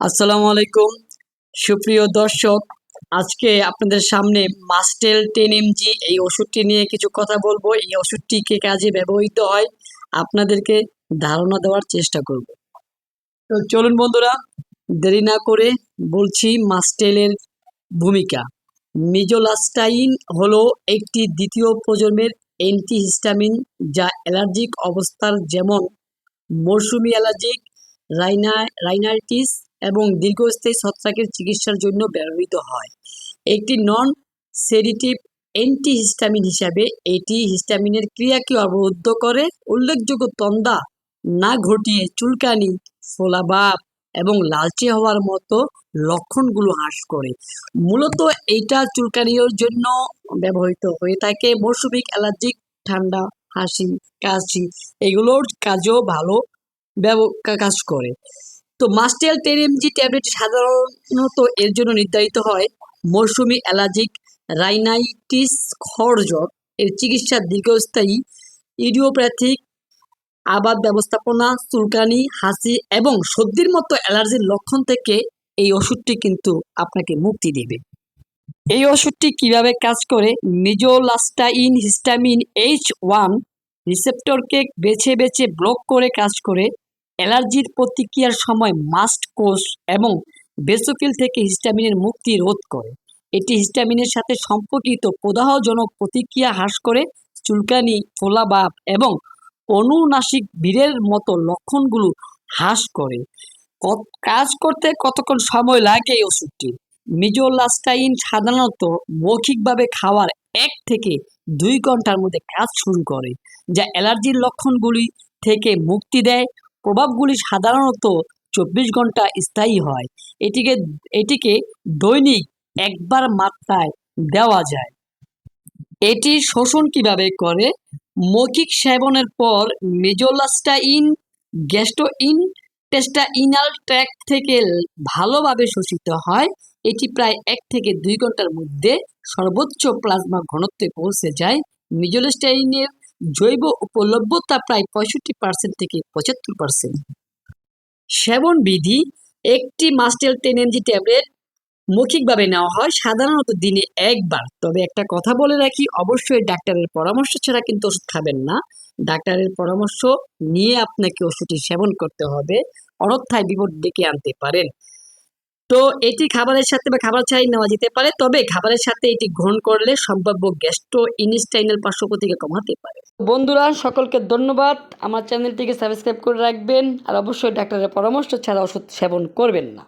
আসসালামু আলাইকুম। সুপ্রিয় দর্শক, আজকে আপনাদের সামনে মাস্টেল টেন এমজি এই ওষুধটি নিয়ে কিছু কথা বলব। এই ওষুধটি কে কাজে ব্যবহৃত হয়, আপনাদেরকে ধারণা দেওয়ার চেষ্টা করব। তো চলুন বন্ধুরা, দেরি না করে বলছি মাস্টেলের ভূমিকা। মিজোলাস্টাইন হলো একটি দ্বিতীয় প্রজন্মের অ্যান্টিহিস্টামিন যা অ্যালার্জিক অবস্থার যেমন মরশুমি অ্যালার্জিক রাইনা রাইনাইটিস এবং দীর্ঘস্থায়ী ছত্রাকের চিকিৎসার জন্য ব্যবহৃত হয়। একটি নন সেডিটিভ অ্যান্টিহিস্টামিন হিসাবে এটি হিস্টামিনের ক্রিয়াকে অবরুদ্ধ করে, উল্লেখযোগ্য তন্দা না ঘটিয়ে চুলকানি, ফোলাভাব এবং লালচে হওয়ার মতো লক্ষণগুলো হ্রাস করে। মূলত এইটা চুলকানির জন্য ব্যবহৃত হয়ে থাকে। মৌসুমিক, অ্যালার্জিক, ঠান্ডা, হাসি, কাশি, এগুলোর কাজও ভালো কাজ করে। তো মাস্টেল টেন এমজি ট্যাবলেট সাধারণত এর জন্য নির্ধারিত হয় মৌসুমি অ্যালার্জিক রাইনাইটিস খড়জর এর চিকিৎসা দীর্ঘস্থায়ী, ইডিওপ্যাথিক, আবাদ ব্যবস্থাপনা, চুলকানি, হাসি এবং সর্দির মতো অ্যালার্জির লক্ষণ থেকে এই ওষুধটি কিন্তু আপনাকে মুক্তি দেবে। এই ওষুধটি কীভাবে কাজ করে? মিজোলাস্টাইন হিস্টামিন এইচ ওয়ান রিসেপ্টরকে বেছে বেছে ব্লক করে কাজ করে। অ্যালার্জির প্রতিক্রিয়ার সময় মাস্ট কোষ এবং বেসোফিল থেকে হিস্টামিনের মুক্তি রোধ করে। এটি হিস্টামিনের সাথে সম্পর্কিত প্রদাহজনক প্রতিক্রিয়া হ্রাস করে, চুলকানি, ফোলাভাব এবং অনুনাসিক ভিড়ের মতো লক্ষণগুলো হ্রাস করে। কাজ করতে কতক্ষণ সময় লাগে এই ওষুধটি? মিজোলাস্টাইন সাধারণত মৌখিকভাবে খাওয়ার এক থেকে দুই ঘণ্টার মধ্যে কাজ শুরু করে, যা অ্যালার্জির লক্ষণগুলি থেকে মুক্তি দেয় প্রভাবগুলি সাধারণত চব্বিশ ঘণ্টা স্থায়ী হয়। এটিকে এটিকে দৈনিক একবার মাত্রায় দেওয়া যায়। এটি শোষণ কীভাবে করে? মৌখিক সেবনের পর মেজোলাস্টাইন গ্যাস্ট্রোইন টেস্টাইনাল ট্র্যাক থেকে ভালোভাবে শোষিত হয়। এটি প্রায় এক থেকে দুই ঘণ্টার মধ্যে সর্বোচ্চ প্লাজমা ঘনত্বে পৌঁছে যায়। মিজোলাস্টাইনের জৈব উপলভ্যতা প্রায় পঁয়ষট্টি পার্সেন্ট থেকে পঁচাত্তর পার্সেন্ট সেবন বিধি একটি মাস্টেল টেন এমজি ট্যাবলেট মৌখিকভাবে নেওয়া হয় সাধারণত দিনে একবার। তবে একটা কথা বলে রাখি, অবশ্যই ডাক্তারের পরামর্শ ছাড়া কিন্তু ওষুধ খাবেন না। ডাক্তারের পরামর্শ নিয়ে আপনাকে ওষুধটি সেবন করতে হবে, অনর্থায় বিপদ ডেকে আনতে পারেন। তো এটি খাবারের সাথে বা খাবার ছাড়াই নেওয়া যেতে পারে, তবে খাবারের সাথে এটি গ্রহণ করলে সম্ভাব্য গ্যাস্ট্রো ইনস্টাইনাল পার্শ্ব প্রতিক্রিয়া কমাতে পারে। বন্ধুরা, সকলকে ধন্যবাদ। আমার চ্যানেলটিকে সাবস্ক্রাইব করে রাখবেন আর অবশ্যই ডাক্তারের পরামর্শ ছাড়া ওষুধ সেবন করবেন না।